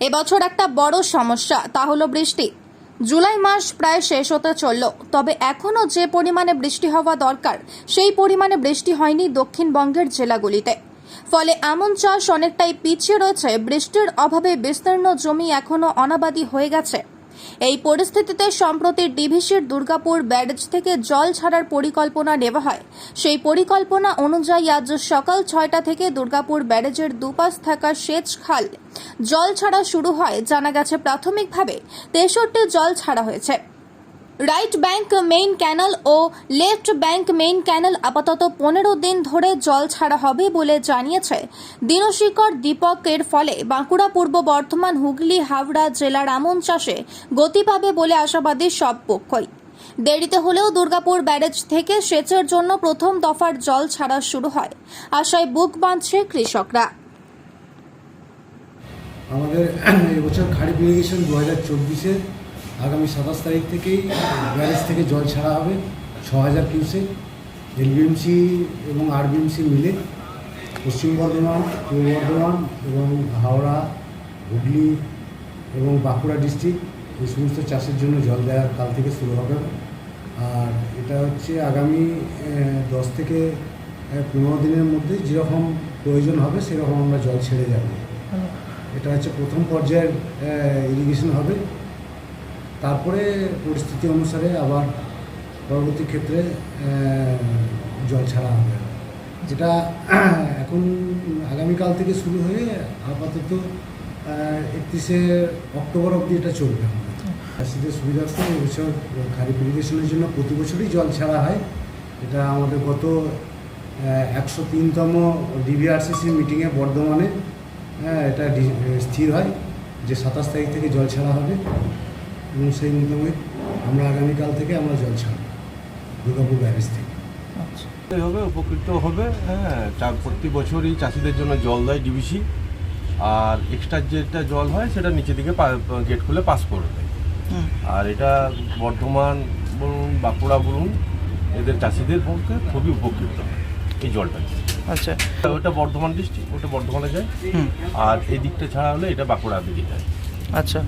এবছর একটা বড় সমস্যা, তা হলো বৃষ্টি। জুলাই মাস প্রায় শেষ হতে চলল, তবে এখনও যে পরিমাণে বৃষ্টি হওয়া দরকার, সেই পরিমাণে বৃষ্টি হয়নি দক্ষিণবঙ্গের জেলাগুলিতে। ফলে এমন চাষ অনেকটাই পিছিয়ে রয়েছে, বৃষ্টির অভাবে বিস্তীর্ণ জমি এখনও অনাবাদী হয়ে গেছে। এই পরিস্থিতিতে সম্প্রতি ডিভিসির দুর্গাপুর ব্যারেজ থেকে জল ছাড়ার পরিকল্পনা নেওয়া হয়। সেই পরিকল্পনা অনুযায়ী আজ সকাল ছয়টা থেকে দুর্গাপুর ব্যারেজের দুপাশ থাকা সেচ খাল জল ছাড়া শুরু হয়। জানা গেছে, প্রাথমিকভাবে তেষট্টি জল ছাড়া হয়েছে। রাইট ব্যাংক, মেইন ক্যানাল ও লেফট ব্যাংক, মেইন ক্যানাল আপাতত পনেরো দিন ধরে জল ছাড়া হবে বলে জানিয়েছে দিনশিকর দীপক এর ফলে বাঁকুড়া পূর্ব বর্ধমান, হুগলি, হাওড়া জেলার আমন চাষে গতি পাবে বলে আশাবাদী সব পক্ষই। দেরিতে হলেও দুর্গাপুর ব্যারেজ থেকে সেচের জন্য প্রথম দফার জল ছাড়া শুরু হয়। আশায় বুক বাঁধছে কৃষকরা। আমাদের এবছর খারিফ ইরিগেশন দু হাজার চব্বিশে আগামী সাতাশ তারিখ থেকেই ব্যারেজ থেকে জল ছাড়া হবে ছ হাজার কিউসেক। এলবিএমসি এবং আরবিএমসি মিলে পশ্চিম বর্ধমান পূর্ব বর্ধমান এবং হাওড়া হুগলি এবং বাঁকুড়া ডিস্ট্রিক্ট এই সমস্ত চাষের জন্য জল দেওয়ার কাল থেকে শুরু হবে। আর এটা হচ্ছে আগামী দশ থেকে পনেরো দিনের মধ্যে যেরকম প্রয়োজন হবে সেরকম আমরা জল ছেড়ে যাব। এটা হচ্ছে প্রথম পর্যায়ের ইরিগেশন হবে। তারপরে পরিস্থিতি অনুসারে আবার পরবর্তী ক্ষেত্রে জল ছাড়া হবে। যেটা এখন আগামীকাল থেকে শুরু হয়ে আপাতত একত্রিশে অক্টোবর অবধি এটা চলবে চাষিদের সুবিধার্থে এবছর খারিফ ইরিগেশনের জন্য প্রতি বছরই জল ছাড়া হয়। এটা আমাদের গত একশো তিনতম ডিবিআরসিসি মিটিংয়ে বর্ধমানে হ্যাঁ এটা স্থির হয় যে সাতাশ তারিখ থেকে জল ছাড়া হবে। এবং সেই মোতাবেক আমরা আগামীকাল থেকে আমরা জল ছাড়ব দুর্গাপুর ব্যারেজ থেকে। হবে উপকৃত হবে হ্যাঁ চা- প্রতি বছরই চাষিদের জন্য জল দেয় ডিবিসি আর এক্সট্রা যেটা জল হয় সেটা নিচে দিকে গেট খুলে পাস করে দেয়। আর এটা বর্ধমান বলুন বাঁকুড়া বলুন এদের চাষিদের পক্ষে খুবই উপকৃত হয় এই জলটা। আচ্ছা। ওটা বর্ধমান ডিস্ট্রিক্ট ওটা বর্ধমানে যায়। আর এই দিকটা ছাড়া হলে এটা বাঁকুড়া দিকে যায়। আচ্ছা।